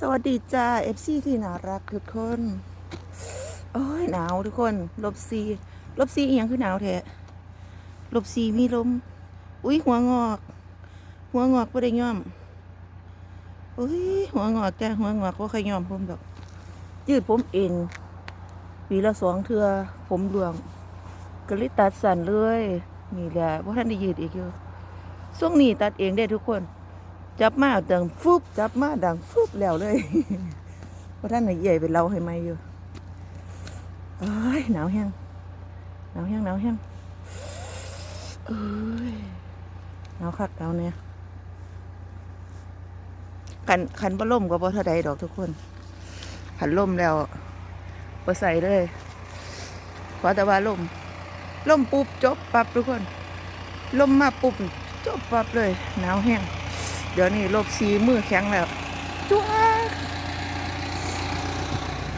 สวัสดีจ้าเอฟซีที่น่ารักทุกคน โอ้ยหนาวทุกคนลบซีลบซีอีหยังคือหนาวแท้ลบซีมีลม อุ้ยหัวงอก หัวงอกบ่ได้ย่อม อุ้ยหัวงอกจ้าหัวงอกบ่เคยย่อมผมดอก ยืดผมเองปีละสองเทือผมรวงก็เลยตัดสั้นเลยนี่แหละว่าท่านได้ยืดอีกอยู่ช่วงนี้ตัดเองได้ทุกคน จับมาดังฟุบจับมาดังฟุบแล้วเลยเพราะท่านไหนใหญ่เป็นเราให้ไหมอยู่เอ้ยหนาวแห้งหนาวแห้งหนาวแห้งเอ้ยหนาวคักหนาวเนี่ยขันขันบะล่มก็บ่เท่าใดดอกทุกคนขันล่มแล้วบ่ใส่เลยเพราะแต่ว่าล่มล่มปุ๊บจบปั๊บทุกคนล่มมาปุ๊บจบปั๊บเลยหนาวแห้ง เดี๋ยวนี้โลบซีมือแข็งแล้วจ้วก